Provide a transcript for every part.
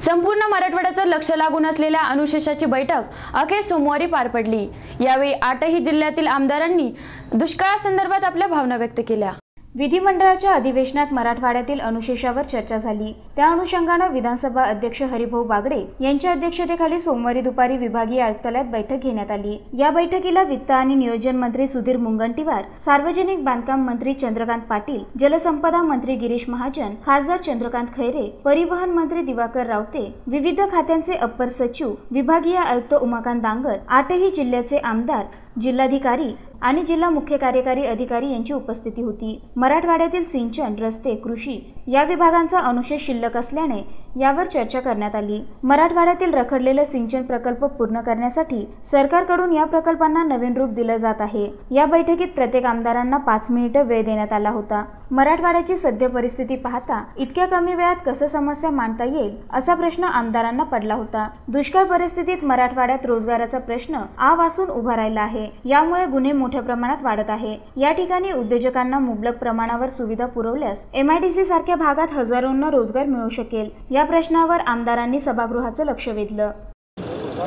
संपूर्ण मराठवाड्याचं लक्ष लागून असलेल्या अनुशेषाची बैठक अखेर सोमवारी पार पडली. यावेळी आठही जिल्ह्यातील आमदारांनी दुष्काळासंदर्भात आपल्या भावना व्यक्त केल्या. विधिमंडळाच्या अधिवेशनात मराठवाड्यातील अनुशेषावर चर्चा झाली. त्या अनुषंगानं विधानसभा अध्यक्ष हरिभाऊ बागडे यांच्या अध्यक्षतेखाली सोमवारी दुपारी विभागीय आयुक्तालयात बैठक घेण्यात आली. या बैठकीला वित्त आणि नियोजन मंत्री सुधीर मुनगंटीवार सार्वजनिक बांधकाम मंत्री चंद्रकांत पाटील जलसंपदा मंत्री गिरीश महाजन खासदार चंद्रकांत खैरे परिवहन मंत्री दिवाकर रावते विविध खात्यांचे अप्पर सचिव विभागीय आयुक्त उमाकांत दांगड आठही जिल्ह्याचे आमदार जिल्हाधिकारी आणि जिल्हा मुख्य कार्यकारी अधिकारी यांची उपस्थिती होती. मराठवाड्यातील सिंचन रस्ते कृषी या विभागांचा अनुशेष शिल्लक असल्याने यावर चर्चा करण्यात आली. मराठवाड्यातील रखडलेले सिंचन प्रकल्प पूर्ण करण्यासाठी सरकारकडून या प्रकल्पांना नवीन रूप दिलं जात आहे. या बैठकीत प्रत्येक आमदारांना पाच मिनिटं वेळ देण्यात आला होता. मराठवाड्याची सद्य परिस्थिती पाहता इतक्या कमी वेळात कसं समस्या मांडता येईल असा प्रश्न आमदारांना पडला होता. दुष्काळ परिस्थितीत मराठवाड्यात रोजगाराचा प्रश्न आ वासून उभा राहिला आहे. यामुळे गुन्हे मोठ्या प्रमाणात वाढत आहे. या ठिकाणी उद्योजकांना मुबलक प्रमाणावर सुविधा पुरवल्यास एमआयडीसी सारख्या भागात हजारोंना रोजगार मिळू शकेल. या प्रश्नावर आमदारांनी सभागृहाचं लक्ष वेधलं.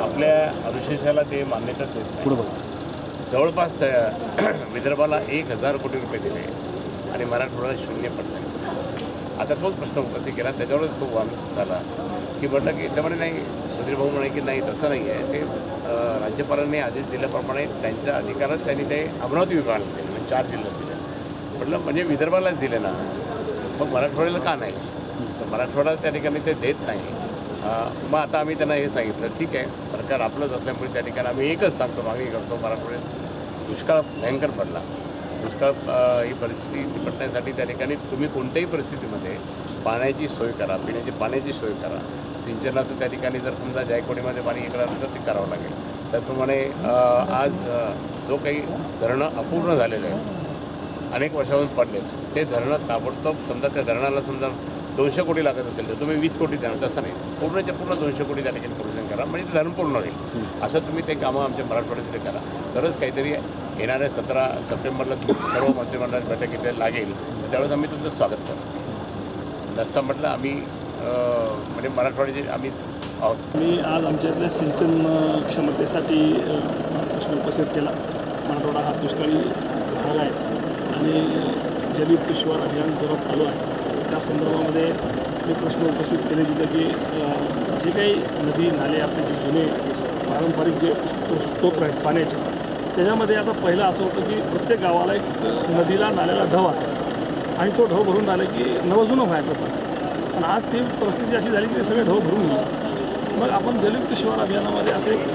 आपल्या अनुशेषाला ते मान्यता देत जवळपास विदर्भाला एक हजार कोटी रुपये दिले आणि मराठवाड्याला शून्य पडले आता तोच प्रश्न उपस्थित केला. त्याच्यावरच तो वाद झाला. की म्हटलं की त्यामुळे नाही सुधीर भाऊ म्हणे की नाही तसं नाही आहे. ते राज्यपालांनी आदेश दिल्याप्रमाणे त्यांच्या अधिकारात त्यांनी ते अमरावती विभागाला दिले म्हणजे चार जिल्ह्यात दिले. म्हटलं म्हणजे विदर्भालाच दिले ना. मग मराठवाड्याला का नाही? तर मराठवाडा त्या ठिकाणी ते देत नाही. मग आता आम्ही त्यांना हे सांगितलं ठीक आहे सरकार आपलंच असल्यामुळे त्या ठिकाणी आम्ही एकच सांगतो मागणी करतो मराठवाड्यात दुष्काळ भयंकर पडला. दुष्काळ ही परिस्थिती निपटण्यासाठी त्या ठिकाणी तुम्ही कोणत्याही परिस्थितीमध्ये पाण्याची सोय करा पिण्याची पाण्याची सोय करा. सिंचनाचं त्या ठिकाणी जर समजा जायकवाडीमध्ये पाणी इकडं असेल तर ते करावं लागेल. त्याचप्रमाणे आज जो काही धरणं अपूर्ण झालेलं आहे अनेक वर्षाहून पडलेत ते धरणं ताबडतोब समजा त्या धरणाला समजा दोनशे कोटी लागत असेल तर तुम्ही वीस कोटी द्या तसं नाही. पूर्णच्या पूर्ण दोनशे कोटी त्या ठिकाणी प्रोव्हिजन करा. म्हणजे ते धरण पूर्ण होईल. असं तुम्ही ते कामं आमच्या मराठवाड्यासाठी करा. तरच काहीतरी येणाऱ्या सतरा सप्टेंबरला सर्व मंत्रिमंडळाची बैठक इथे लागेल. त्यावेळेस आम्ही तुमचं स्वागत करू नसता म्हटलं आम्ही म्हणजे मराठवाड्याचे आम्ही आहोत. मी आज आमच्या इथल्या सिंचन क्षमतेसाठी प्रश्न उपस्थित केला. मराठवाडा हा दुष्काळी भाग आहे. आणि जलयुक्त शिवार अभियान जोरात चालू आहे. त्या संदर्भामध्ये मी प्रश्न उपस्थित केले तिथं की जे काही नदी नाले आपले जे जुने पारंपरिक जे स्तोत्र आहेत पाण्याचे त्याच्यामध्ये आता पहिलं असं होतं की प्रत्येक गावाला एक नदीला नाल्याला ढव असायचा आणि तो ढव भरून आलं की नवजुनं व्हायचं पण. पण आज ती परिस्थिती अशी झाली की ते सगळे ढव भरून गेले. मग आपण जलयुक्त शिवार अभियानामध्ये असे एक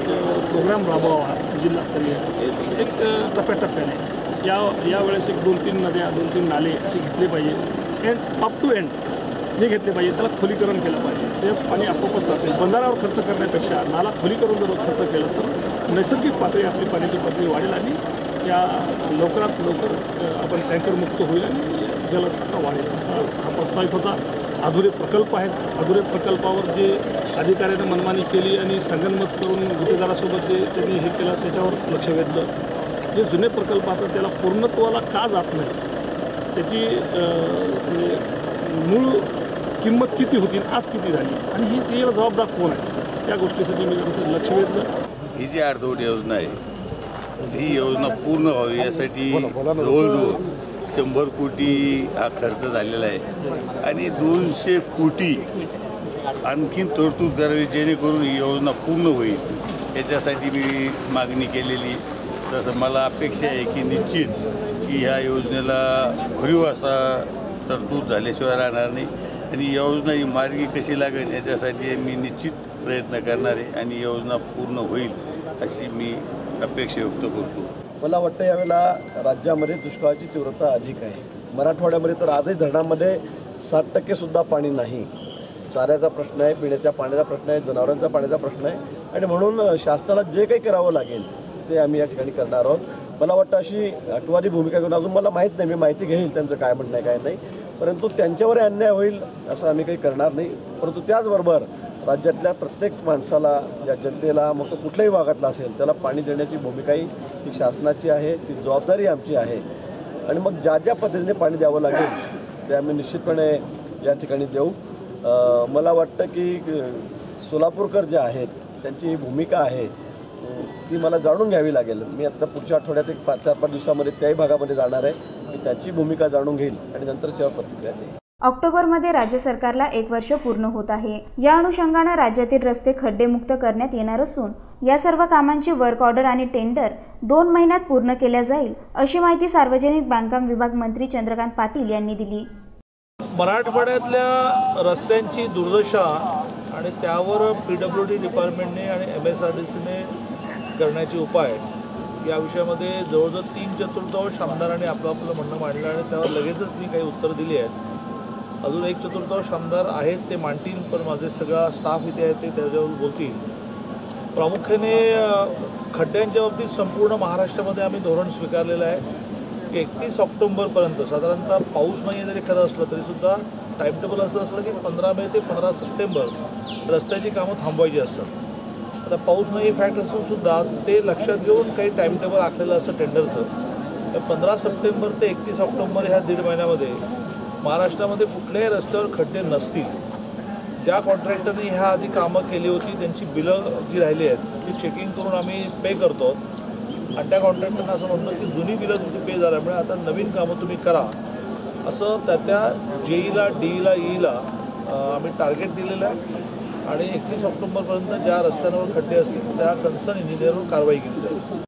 प्रोग्राम राबवावा जिल्हास्तरीय एक टप्प्याटप्प्याने. या यावेळेस एक दोन तीन नद्या दोन तीन नाले असे घेतले पाहिजे. एंड अप टू एंड जे घेतले पाहिजे त्याला खोलीकरण केलं पाहिजे. ते पाणी आपोआपच साचेल. बंधारावर खर्च करण्यापेक्षा नाला खोलीकरण जर खर्च केला तर नैसर्गिक पातळी आपली पाण्याची पातळी वाढेल आणि त्या लवकरात लवकर आपण टँकरमुक्त होईल आणि जलसत्ता वाढेल. असा हा प्रस्तावित होता. अधुरे प्रकल्प आहेत. अधुरे प्रकल्पावर जे अधिकाऱ्याने मनमानी केली आणि संगनमत करून गुन्हेगारासोबत जे त्यांनी हे केलं त्याच्यावर लक्ष वेधलं. जे जुने प्रकल्प आता त्याला पूर्णत्वाला का जात नाही त्याची म्हणजे मूळ किंमत किती होती आणि आज किती झाली? आणि ही त्याला जबाबदार कोण आहे? त्या गोष्टीसाठी मी जरासं लक्ष वेधलं. ही जी अर्धवट योजना आहे ही योजना पूर्ण व्हावी यासाठी जवळजवळ शंभर कोटी हा खर्च झालेला आहे. आणि दोनशे कोटी आणखीन तरतूद करावी जेणेकरून ही योजना पूर्ण होईल. याच्यासाठी मी मागणी केलेली. तसं मला अपेक्षा आहे की निश्चित की ह्या योजनेला भरीव असा तरतूद झाल्याशिवाय राहणार नाही. आणि योजना ही मार्गी कशी लागेल याच्यासाठी मी निश्चित प्रयत्न करणार आहे आणि योजना पूर्ण होईल अशी मी अपेक्षा व्यक्त करतो. मला वाटतं यावेळेला राज्यामध्ये दुष्काळाची तीव्रता अधिक आहे. मराठवाड्यामध्ये तर आजही धरणामध्ये सात टक्केसुद्धा पाणी नाही. चाऱ्याचा प्रश्न आहे पिण्याच्या पाण्याचा प्रश्न आहे जनावरांचा पाण्याचा प्रश्न आहे. आणि म्हणून शासनाला जे काही करावं लागेल ते आम्ही या ठिकाणी करणार आहोत. मला वाटतं अशी अटवादी भूमिका घेऊन अजून मला माहीत नाही मी माहिती घेईल त्यांचं काय म्हणणं आहे काय नाही. परंतु त्यांच्यावर अन्याय होईल असं आम्ही काही करणार नाही. परंतु त्याचबरोबर राज्यातल्या प्रत्येक माणसाला या जनतेला मग तो कुठल्याही भागातला असेल त्याला पाणी देण्याची भूमिकाही ही शासनाची आहे ती जबाबदारी आमची आहे. आणि मग ज्या ज्या पद्धतीने पाणी द्यावं लागेल ते आम्ही निश्चितपणे या ठिकाणी देऊ. मला वाटतं की सोलापूरकर जे आहेत त्यांची ही भूमिका आहे ती मला जाणून घ्यावी लागेल. मी आता पुढच्या आठवड्यात एक पाच चार पाच दिवसामध्ये त्याही भागामध्ये जाणार आहे. मी त्याची भूमिका जाणून घेईल आणि नंतर सेवा प्रतिक्रिया देईल. ऑक्टोबरमध्ये राज्य सरकारला एक वर्ष पूर्ण होत आहे. या अनुषंगानं राज्यातील रस्ते खड्डेमुक्त करण्यात येणार असून या सर्व कामांची वर्क ऑर्डर आणि टेंडर दोन महिन्यात पूर्ण केल्या जाईल अशी माहिती सार्वजनिक बांधकाम विभाग मंत्री चंद्रकांत पाटील यांनी दिली. मराठवाड्यातल्या रस्त्यांची दुर्दशा आणि त्यावर पी डब्ल्यू डी डिपार्टमेंटने आणि एम एस आर डी सीने करण्याचे उपाय या विषयामध्ये जवळजवळ तीन चतुर्थांश आमदारांनी आपलं आपलं म्हणणं मांडलं आणि त्यावर लगेचच मी काही उत्तर दिली आहेत. अजून एक चतुर्थांश आमदार आहेत ते मांडतील पण माझे सगळा स्टाफ इथे आहे ते त्याच्यावर बोलतील. प्रामुख्याने खड्ड्यांच्या बाबतीत संपूर्ण महाराष्ट्रामध्ये आम्ही धोरण स्वीकारलेलं आहे. की एकतीस ऑक्टोंबरपर्यंत साधारणतः पाऊस नाही जरी खरं असलं तरीसुद्धा टाईमटेबल असं असतं की पंधरा मे ते पंधरा सप्टेंबर रस्त्याची कामं थांबवायची असतात. आता पाऊस नाही फॅक्ट असून सुद्धा ते लक्षात घेऊन काही टाईम टेबल आखलेलं असं टेंडरचं तर पंधरा सप्टेंबर ते एकतीस ऑक्टोंबर ह्या दीड महिन्यामध्ये महाराष्ट्रामध्ये कुठल्याही रस्त्यावर खड्डे नसतील. ज्या कॉन्ट्रॅक्टरने ह्या आधी कामं केली होती त्यांची बिलं जी राहिली आहेत ती चेकिंग करून आम्ही पे करतो. आणि त्या कॉन्ट्रॅक्टरनं असं म्हणतो की जुनी बिलं तुमची पे झाल्यामुळे आता नवीन कामं तुम्ही करा. असं त्या त्या जेईला डीईला ईला आम्ही टार्गेट दिलेलं आहे. आणि एकतीस ऑक्टोबरपर्यंत ज्या रस्त्यांवर खड्डे असतील त्या कन्सर्न इंजिनिअरवर कारवाई केली जाईल.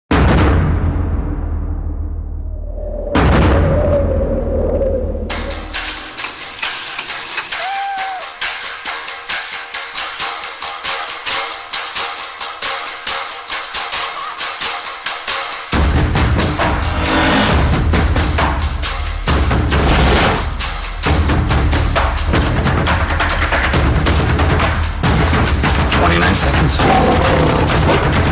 Seconds.